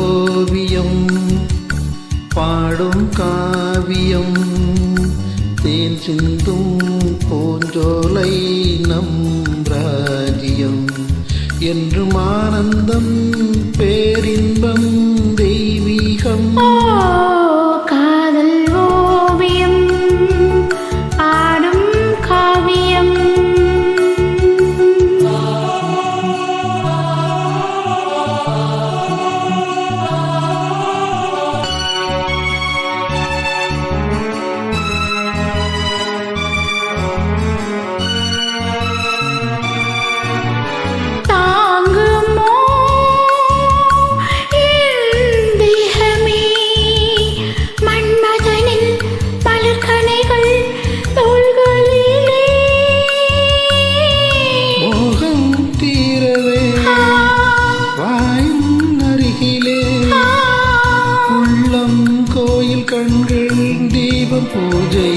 ஓவியம் பாடும் காவியம் தேன் சிந்தும் போஞ்சோலை நம் ராஜ்யம். என்றும் ஆனந்தம் பேரின்பம் கண்கள் தீபம் பூஜை